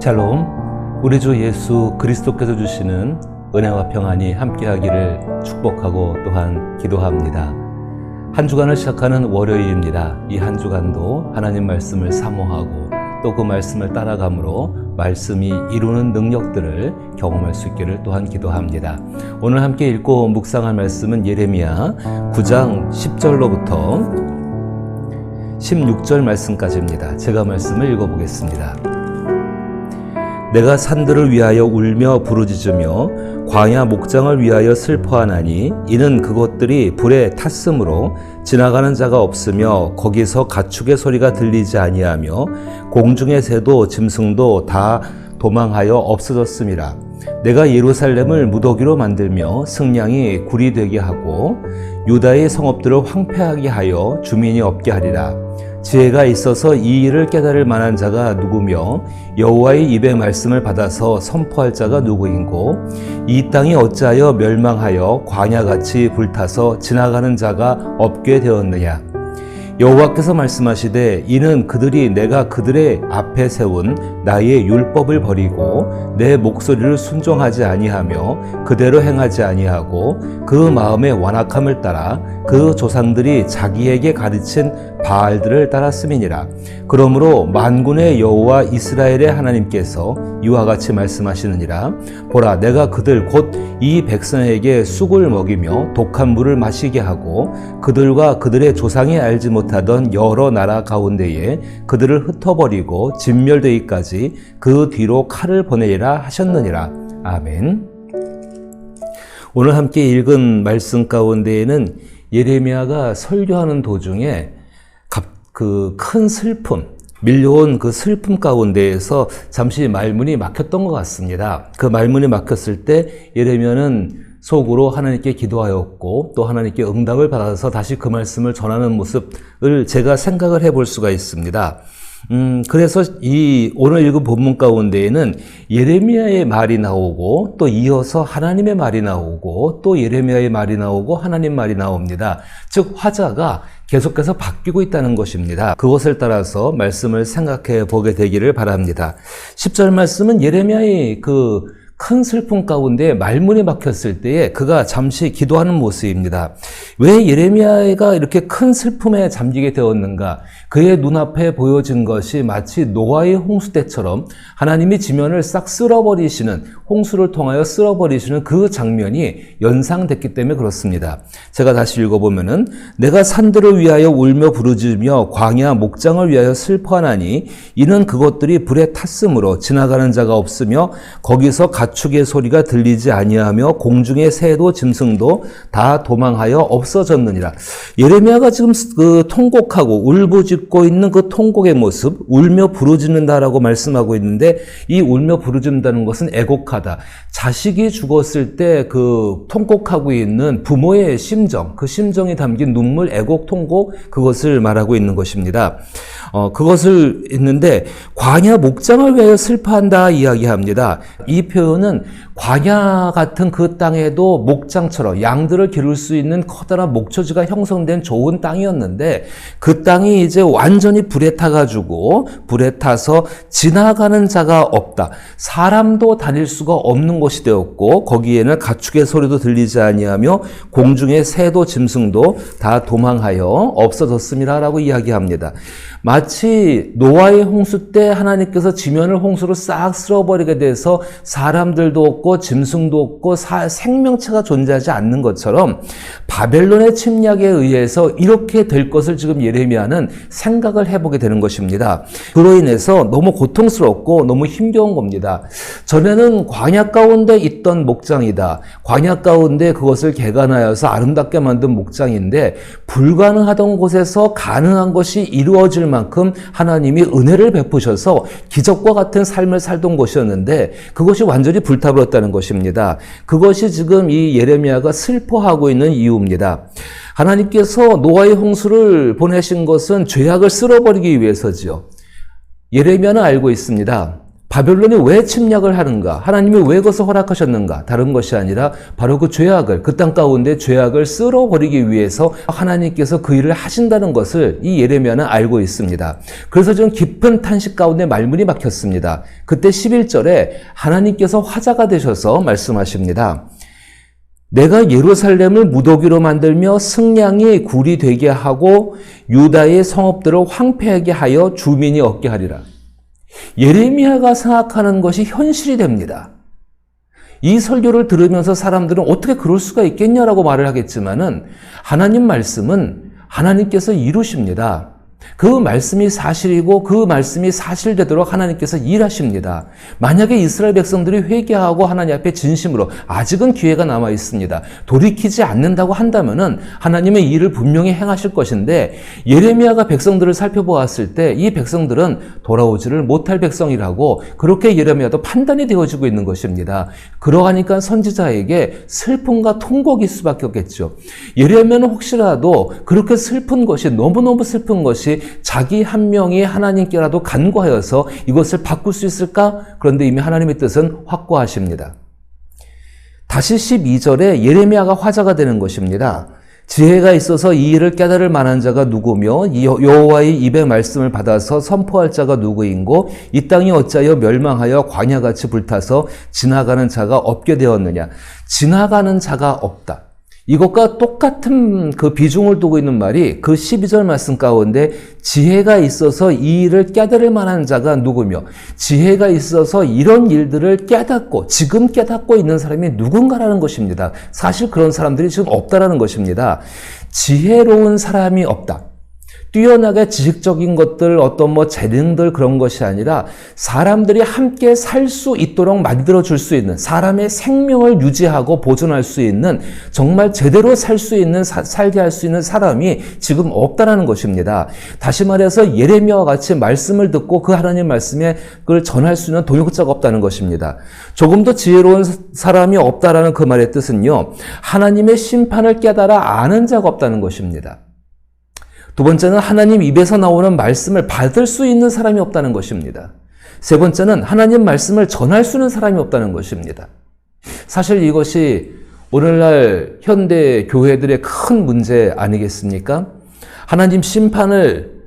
샬롬, 우리 주 예수 그리스도께서 주시는 은혜와 평안이 함께하기를 축복하고 또한 기도합니다. 한 주간을 시작하는 월요일입니다. 이 한 주간도 하나님 말씀을 사모하고 또 그 말씀을 따라감으로 말씀이 이루는 능력들을 경험할 수 있기를 또한 기도합니다. 오늘 함께 읽고 묵상할 말씀은 예레미야 9장 10절로부터 16절 말씀까지입니다. 제가 말씀을 읽어보겠습니다. 내가 산들을 위하여 울며 부르짖으며 광야 목장을 위하여 슬퍼하나니 이는 그것들이 불에 탔으므로 지나가는 자가 없으며 거기서 가축의 소리가 들리지 아니하며 공중의 새도 짐승도 다 도망하여 없어졌음이라 내가 예루살렘을 무더기로 만들며 승량이 굴이 되게 하고 유다의 성읍들을 황폐하게 하여 주민이 없게 하리라 지혜가 있어서 이 일을 깨달을 만한 자가 누구며 여호와의 입의 말씀을 받아서 선포할 자가 누구인고? 이 땅이 어찌하여 멸망하여 광야같이 불타서 지나가는 자가 없게 되었느냐? 여호와께서 말씀하시되 이는 그들이 내가 그들의 앞에 세운 나의 율법을 버리고 내 목소리를 순종하지 아니하며 그대로 행하지 아니하고 그 마음의 완악함을 따라 그 조상들이 자기에게 가르친 바알들을 따랐음이니라. 그러므로 만군의 여호와 이스라엘의 하나님께서 이와 같이 말씀하시느니라. 보라 내가 그들 곧 이 백성에게 쑥을 먹이며 독한 물을 마시게 하고 그들과 그들의 조상이 알지 못하던 여러 나라 가운데에 그들을 흩어버리고 진멸되기까지 그 뒤로 칼을 보내리라 하셨느니라. 아멘. 오늘 함께 읽은 말씀 가운데에는 예레미야가 설교하는 도중에 그 큰 슬픔, 밀려온 그 슬픔 가운데에서 잠시 말문이 막혔던 것 같습니다. 그 말문이 막혔을 때 예레미야는 속으로 하나님께 기도하였고 또 하나님께 응답을 받아서 다시 그 말씀을 전하는 모습을 제가 생각을 해볼 수가 있습니다. 음, 그래서 이 오늘 읽은 본문 가운데에는 예레미야의 말이 나오고 또 이어서 하나님의 말이 나오고 또 예레미야의 말이 나오고 하나님 말이 나옵니다. 즉 화자가 계속해서 바뀌고 있다는 것입니다. 그것을 따라서 말씀을 생각해 보게 되기를 바랍니다. 10절 말씀은 예레미야의 그 큰 슬픔 가운데 말문이 막혔을 때에 그가 잠시 기도하는 모습입니다. 왜 예레미야가 이렇게 큰 슬픔에 잠기게 되었는가? 그의 눈앞에 보여진 것이 마치 노아의 홍수 때처럼 하나님이 지면을 싹 쓸어버리시는 홍수를 통하여 쓸어버리시는 그 장면이 연상됐기 때문에 그렇습니다. 제가 다시 읽어보면은 내가 산들을 위하여 울며 부르짖으며 광야 목장을 위하여 슬퍼하나니 이는 그것들이 불에 탔으므로 지나가는 자가 없으며 거기서 가 축의 소리가 들리지 아니하며 공중의 새도 짐승도 다 도망하여 없어졌느니라. 예레미야가 지금 그 통곡하고 울부짖고 있는 그 통곡의 모습, 울며 부르짖는다라고 말씀하고 있는데 이 울며 부르짖는다는 것은 애곡하다. 자식이 죽었을 때 그 통곡하고 있는 부모의 심정, 그 심정이 담긴 눈물, 애곡, 통곡 그것을 말하고 있는 것입니다. 어, 그것을 있는데 광야 목장을 위하여 슬퍼한다 이야기합니다. 이 표현 은 광야 같은 그 땅에도 목장처럼 양들을 기를 수 있는 커다란 목초지가 형성된 좋은 땅이었는데 그 땅이 이제 완전히 불에 타가지고 불에 타서 지나가는 자가 없다. 사람도 다닐 수가 없는 곳이 되었고 거기에는 가축의 소리도 들리지 아니하며 공중의 새도 짐승도 다 도망하여 없어졌음이라라고 이야기합니다. 마치 노아의 홍수 때 하나님께서 지면을 홍수로 싹 쓸어버리게 돼서 사람들도 없고 짐승도 없고 사, 생명체가 존재하지 않는 것처럼 바벨론의 침략에 의해서 이렇게 될 것을 지금 예레미야는 생각을 해보게 되는 것입니다. 그로 인해서 너무 고통스럽고 너무 힘겨운 겁니다. 전에는 광야 가운데 있던 목장이다. 광야 가운데 그것을 개간하여서 아름답게 만든 목장인데 불가능하던 곳에서 가능한 것이 이루어질 만큼 하나님이 은혜를 베푸셔서 기적과 같은 삶을 살던 곳이었는데 그것이 완전히 불타버렸다는 것입니다. 그것이 지금 이 예레미야가 슬퍼하고 있는 이유입니다. 하나님께서 노아의 홍수를 보내신 것은 죄악을 쓸어버리기 위해서지요. 예레미야는 알고 있습니다. 바벨론이 왜 침략을 하는가? 하나님이 왜 그것을 허락하셨는가? 다른 것이 아니라 바로 그 죄악을, 그 땅 가운데 죄악을 쓸어버리기 위해서 하나님께서 그 일을 하신다는 것을 이 예레미야는 알고 있습니다. 그래서 좀 깊은 탄식 가운데 말문이 막혔습니다. 그때 11절에 하나님께서 화자가 되셔서 말씀하십니다. 내가 예루살렘을 무더기로 만들며 승량이 굴이 되게 하고 유다의 성읍들을 황폐하게 하여 주민이 얻게 하리라. 예레미야가 생각하는 것이 현실이 됩니다. 이 설교를 들으면서 사람들은 어떻게 그럴 수가 있겠냐라고 말을 하겠지만은 하나님 말씀은 하나님께서 이루십니다. 그 말씀이 사실이고 그 말씀이 사실되도록 하나님께서 일하십니다. 만약에 이스라엘 백성들이 회개하고 하나님 앞에 진심으로 아직은 기회가 남아 있습니다. 돌이키지 않는다고 한다면은 하나님의 일을 분명히 행하실 것인데 예레미야가 백성들을 살펴보았을 때 이 백성들은 돌아오지를 못할 백성이라고 그렇게 예레미야도 판단이 되어지고 있는 것입니다. 그러하니까 선지자에게 슬픔과 통곡일 수밖에 없겠죠. 예레미야는 혹시라도 그렇게 슬픈 것이 너무너무 슬픈 것이 자기 한 명이 하나님께라도 간구하여서 이것을 바꿀 수 있을까? 그런데 이미 하나님의 뜻은 확고하십니다. 다시 12절에 예레미야가 화자가 되는 것입니다. 지혜가 있어서 이 일을 깨달을 만한 자가 누구며 여호와의 입의 말씀을 받아서 선포할 자가 누구인고 이 땅이 어찌하여 멸망하여 광야같이 불타서 지나가는 자가 없게 되었느냐 지나가는 자가 없다. 이것과 똑같은 그 비중을 두고 있는 말이 그 12절 말씀 가운데 지혜가 있어서 이 일을 깨달을 만한 자가 누구며 지혜가 있어서 이런 일들을 깨닫고 지금 깨닫고 있는 사람이 누군가라는 것입니다. 사실 그런 사람들이 지금 없다라는 것입니다. 지혜로운 사람이 없다. 뛰어나게 지식적인 것들, 어떤 뭐 재능들 그런 것이 아니라 사람들이 함께 살 수 있도록 만들어 줄 수 있는 사람의 생명을 유지하고 보존할 수 있는 정말 제대로 살 수 있는 사, 살게 할 수 있는 사람이 지금 없다라는 것입니다. 다시 말해서 예레미야와 같이 말씀을 듣고 그 하나님 말씀에 그걸 전할 수 있는 동역자가 없다는 것입니다. 조금 더 지혜로운 사람이 없다라는 그 말의 뜻은요. 하나님의 심판을 깨달아 아는 자가 없다는 것입니다. 두 번째는 하나님 입에서 나오는 말씀을 받을 수 있는 사람이 없다는 것입니다. 세 번째는 하나님 말씀을 전할 수 있는 사람이 없다는 것입니다. 사실 이것이 오늘날 현대 교회들의 큰 문제 아니겠습니까? 하나님 심판을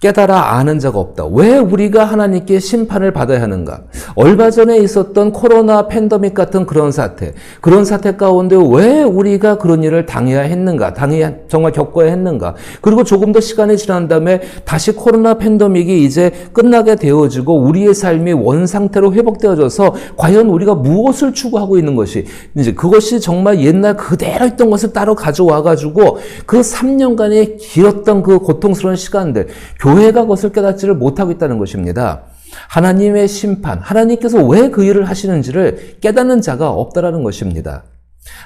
깨달아 아는 자가 없다. 왜 우리가 하나님께 심판을 받아야 하는가? 얼마 전에 있었던 코로나 팬데믹 같은 그런 사태, 그런 사태 가운데 왜 우리가 그런 일을 당해야 했는가? 당해야 정말 겪어야 했는가? 그리고 조금 더 시간이 지난 다음에 다시 코로나 팬데믹이 이제 끝나게 되어지고 우리의 삶이 원 상태로 회복되어져서 과연 우리가 무엇을 추구하고 있는 것이 이제 그것이 정말 옛날 그대로 있던 것을 따로 가져와 가지고 그 3년간의 길었던 그 고통스러운 시간들 교 회가 그것을 깨닫지를 못하고 있다는 것입니다. 하나님의 심판, 하나님께서 왜 그 일을 하시는지를 깨닫는 자가 없다라는 것입니다.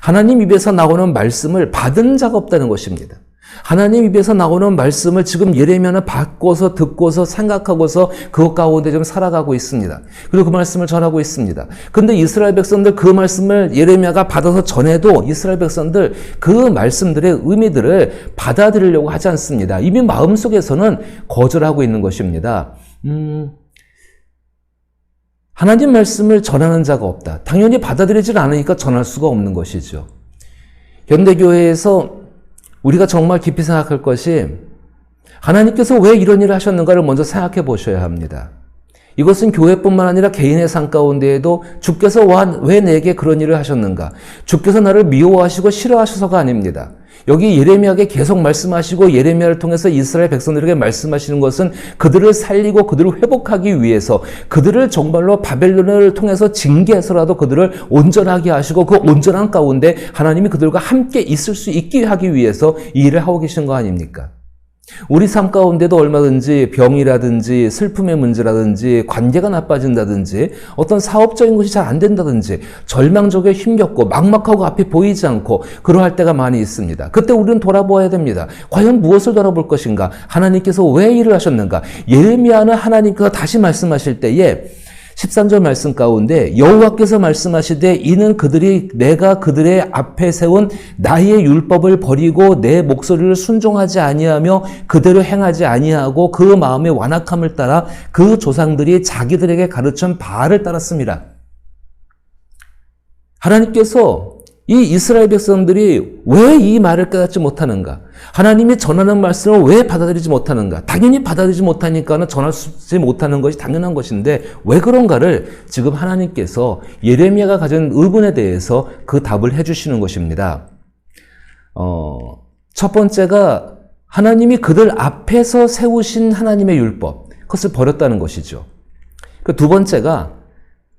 하나님 입에서 나오는 말씀을 받은 자가 없다는 것입니다. 하나님 입에서 나오는 말씀을 지금 예레미야는 받고서 듣고서 생각하고서 그것 가운데 좀 살아가고 있습니다. 그리고 그 말씀을 전하고 있습니다. 근데 이스라엘 백성들 그 말씀을 예레미야가 받아서 전해도 이스라엘 백성들 그 말씀들의 의미들을 받아들이려고 하지 않습니다. 이미 마음속에서는 거절하고 있는 것입니다. 음, 하나님 말씀을 전하는 자가 없다. 당연히 받아들이질 않으니까 전할 수가 없는 것이죠. 현대교회에서 우리가 정말 깊이 생각할 것이 하나님께서 왜 이런 일을 하셨는가를 먼저 생각해 보셔야 합니다. 이것은 교회뿐만 아니라 개인의 삶 가운데에도 주께서 왜 내게 그런 일을 하셨는가? 주께서 나를 미워하시고 싫어하셔서가 아닙니다. 여기 예레미야에게 계속 말씀하시고 예레미야를 통해서 이스라엘 백성들에게 말씀하시는 것은 그들을 살리고 그들을 회복하기 위해서 그들을 정말로 바벨론을 통해서 징계해서라도 그들을 온전하게 하시고 그 온전한 가운데 하나님이 그들과 함께 있을 수 있게 하기 위해서 이 일을 하고 계신 거 아닙니까? 우리 삶 가운데도 얼마든지 병이라든지 슬픔의 문제라든지 관계가 나빠진다든지 어떤 사업적인 것이 잘 안 된다든지 절망적에 힘겹고 막막하고 앞이 보이지 않고 그러할 때가 많이 있습니다. 그때 우리는 돌아보아야 됩니다. 과연 무엇을 돌아볼 것인가? 하나님께서 왜 일을 하셨는가? 예레미야는 하나님께서 다시 말씀하실 때에 13절 말씀 가운데 여호와께서 말씀하시되 이는 그들이 내가 그들의 앞에 세운 나의 율법을 버리고 내 목소리를 순종하지 아니하며 그대로 행하지 아니하고 그 마음의 완악함을 따라 그 조상들이 자기들에게 가르친 바알을 따랐습니다. 하나님께서 이 이스라엘 백성들이 왜 이 말을 깨닫지 못하는가? 하나님이 전하는 말씀을 왜 받아들이지 못하는가? 당연히 받아들이지 못하니까는 전하지 못하는 것이 당연한 것인데 왜 그런가를 지금 하나님께서 예레미야가 가진 의문에 대해서 그 답을 해주시는 것입니다. 어, 첫 번째가 하나님이 그들 앞에서 세우신 하나님의 율법, 그것을 버렸다는 것이죠. 그 두 번째가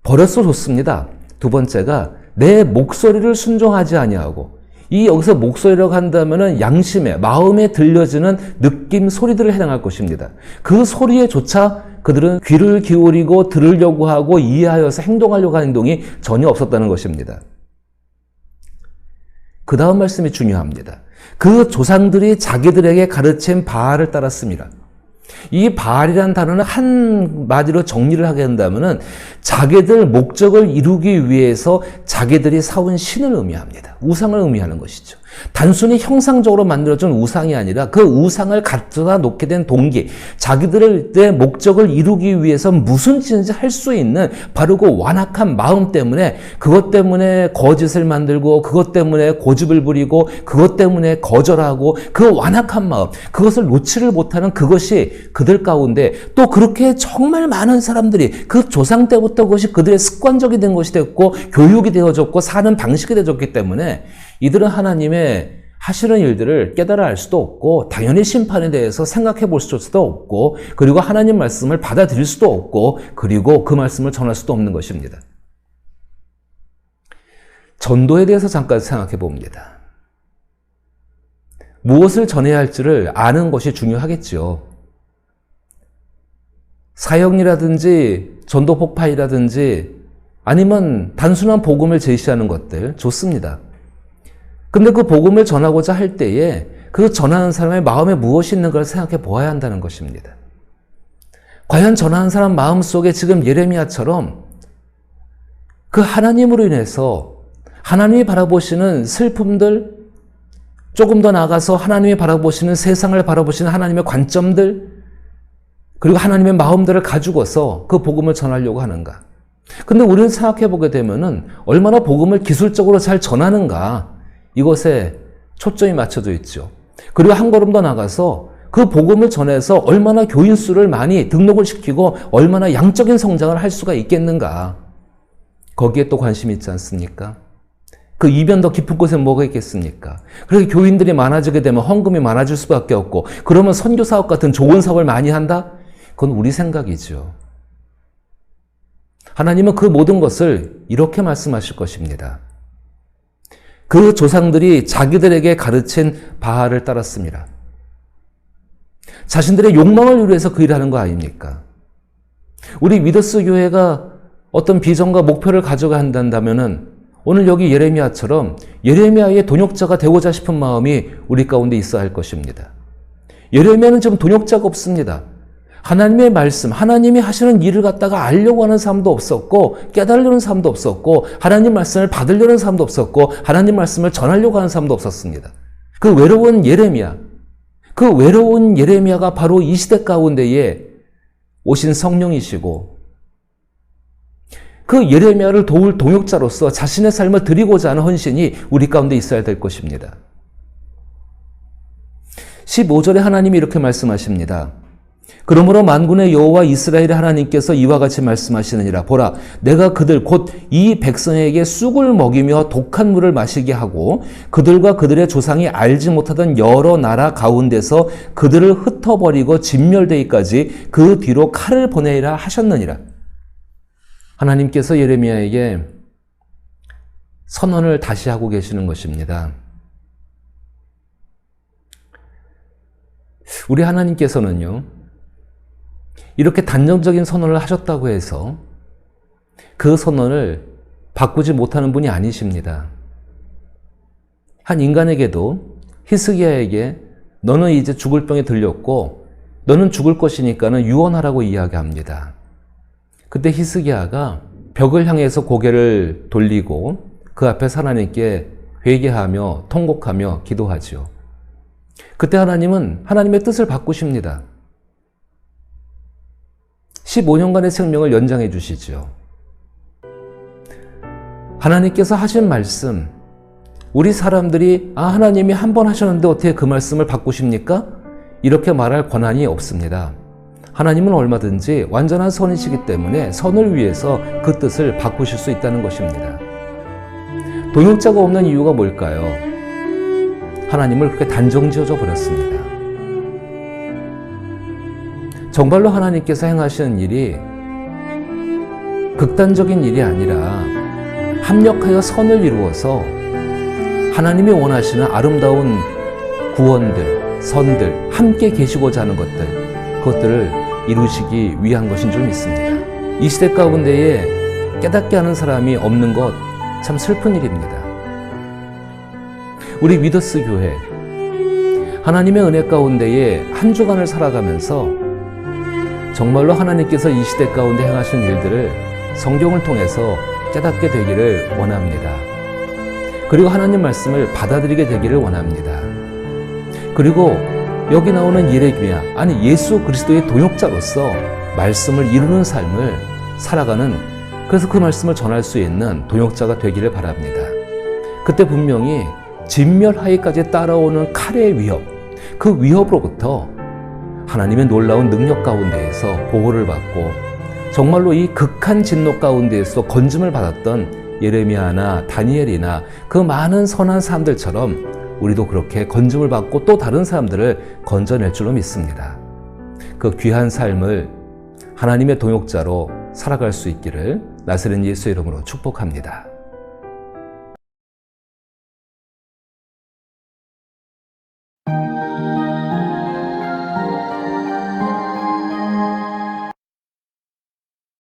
버렸어 좋습니다. 두 번째가 내 목소리를 순종하지 아니하고 이 여기서 목소리라고 한다면은 양심에 마음에 들려지는 느낌 소리들을 해당할 것입니다. 그 소리에조차 그들은 귀를 기울이고 들으려고 하고 이해하여서 행동하려고 하는 행동이 전혀 없었다는 것입니다. 그 다음 말씀이 중요합니다. 그 조상들이 자기들에게 가르친 바알을 따랐습니다. 이 바알이라는 단어는 한마디로 정리를 하게 된다면은 자기들 목적을 이루기 위해서 자기들이 사온 신을 의미합니다. 우상을 의미하는 것이죠. 단순히 형상적으로 만들어진 우상이 아니라 그 우상을 갖다 놓게 된 동기, 자기들의 목적을 이루기 위해서 무슨 짓인지 할 수 있는 그 완악한 마음 때문에 그것 때문에 거짓을 만들고 그것 때문에 고집을 부리고 그것 때문에 거절하고 그 완악한 마음, 그것을 놓지를 못하는 그것이 그들 가운데 또 그렇게 정말 많은 사람들이 그 조상 때부터 그것이 그들의 습관적이 된 것이 됐고 교육이 되어졌고 사는 방식이 되어졌기 때문에 이들은 하나님의 하시는 일들을 깨달아 알 수도 없고 당연히 심판에 대해서 생각해 볼 수도 없고 그리고 하나님 말씀을 받아들일 수도 없고 그리고 그 말씀을 전할 수도 없는 것입니다. 전도에 대해서 잠깐 생각해 봅니다. 무엇을 전해야 할지를 아는 것이 중요하겠죠. 사역이라든지 전도 폭파이라든지 아니면 단순한 복음을 제시하는 것들 좋습니다. 근데 그 복음을 전하고자 할 때에 그 전하는 사람의 마음에 무엇이 있는가를 생각해 보아야 한다는 것입니다. 과연 전하는 사람 마음 속에 지금 예레미야처럼 그 하나님으로 인해서 하나님이 바라보시는 슬픔들, 조금 더 나아가서 하나님이 바라보시는 세상을 바라보시는 하나님의 관점들, 그리고 하나님의 마음들을 가지고서 그 복음을 전하려고 하는가. 근데 우리는 생각해 보게 되면은 얼마나 복음을 기술적으로 잘 전하는가. 이것에 초점이 맞춰져 있죠. 그리고 한 걸음 더 나가서 그 복음을 전해서 얼마나 교인 수를 많이 등록을 시키고 얼마나 양적인 성장을 할 수가 있겠는가. 거기에 또 관심이 있지 않습니까? 그 이변 더 깊은 곳에 뭐가 있겠습니까? 그래서 교인들이 많아지게 되면 헌금이 많아질 수밖에 없고, 그러면 선교 사업 같은 좋은 사업을 많이 한다? 그건 우리 생각이죠. 하나님은 그 모든 것을 이렇게 말씀하실 것입니다. 그 조상들이 자기들에게 가르친 바알을 따랐습니다. 자신들의 욕망을 위해서 그 일을 하는 거 아닙니까? 우리 위더스 교회가 어떤 비전과 목표를 가져가 한다면은 오늘 여기 예레미야처럼 예레미야의 동역자가 되고자 싶은 마음이 우리 가운데 있어야 할 것입니다. 예레미야는 지금 동역자가 없습니다. 하나님의 말씀, 하나님이 하시는 일을 갖다가 알려고 하는 사람도 없었고, 깨달으려는 사람도 없었고, 하나님 말씀을 받으려는 사람도 없었고, 하나님 말씀을 전하려고 하는 사람도 없었습니다. 그 외로운 예레미야, 그 외로운 예레미야가 바로 이 시대 가운데에 오신 성령이시고, 그 예레미야를 도울 동역자로서 자신의 삶을 드리고자 하는 헌신이 우리 가운데 있어야 될 것입니다. 15절에 하나님이 이렇게 말씀하십니다. 그러므로 만군의 여호와 이스라엘의 하나님께서 이와 같이 말씀하시느니라 보라 내가 그들 곧 이 백성에게 쑥을 먹이며 독한 물을 마시게 하고 그들과 그들의 조상이 알지 못하던 여러 나라 가운데서 그들을 흩어버리고 진멸되기까지 그 뒤로 칼을 보내리라 하셨느니라 하나님께서 예레미야에게 선언을 다시 하고 계시는 것입니다. 우리 하나님께서는요, 이렇게 단정적인 선언을 하셨다고 해서 그 선언을 바꾸지 못하는 분이 아니십니다. 한 인간에게도 히스기야에게 너는 이제 죽을 병에 들렸고 너는 죽을 것이니까는 유언하라고 이야기합니다. 그때 히스기야가 벽을 향해서 고개를 돌리고 그 앞에 하나님께 회개하며 통곡하며 기도하지요. 그때 하나님은 하나님의 뜻을 바꾸십니다. 15년간의 생명을 연장해 주시죠. 하나님께서 하신 말씀, 우리 사람들이 아 하나님이 한 번 하셨는데 어떻게 그 말씀을 바꾸십니까? 이렇게 말할 권한이 없습니다. 하나님은 얼마든지 완전한 선이시기 때문에 선을 위해서 그 뜻을 바꾸실 수 있다는 것입니다. 동역자가 없는 이유가 뭘까요? 하나님을 그렇게 단정 지어져 버렸습니다. 정말로 하나님께서 행하시는 일이 극단적인 일이 아니라 합력하여 선을 이루어서 하나님이 원하시는 아름다운 구원들, 선들, 함께 계시고자 하는 것들, 그것들을 이루시기 위한 것인 줄 믿습니다. 이 시대 가운데에 깨닫게 하는 사람이 없는 것 참 슬픈 일입니다. 우리 위더스 교회, 하나님의 은혜 가운데에 한 주간을 살아가면서 정말로 하나님께서 이 시대 가운데 행하신 일들을 성경을 통해서 깨닫게 되기를 원합니다. 그리고 하나님 말씀을 받아들이게 되기를 원합니다. 그리고 여기 나오는 예레미야 아니 예수 그리스도의 동역자로서 말씀을 이루는 삶을 살아가는 그래서 그 말씀을 전할 수 있는 동역자가 되기를 바랍니다. 그때 분명히 진멸하기까지 따라오는 칼의 위협, 그 위협으로부터 하나님의 놀라운 능력 가운데에서 보호를 받고 정말로 이 극한 진노 가운데에서 건짐을 받았던 예레미야나 다니엘이나 그 많은 선한 사람들처럼 우리도 그렇게 건짐을 받고 또 다른 사람들을 건져낼 줄로 믿습니다. 그 귀한 삶을 하나님의 동역자로 살아갈 수 있기를 나스렛 예수 이름으로 축복합니다.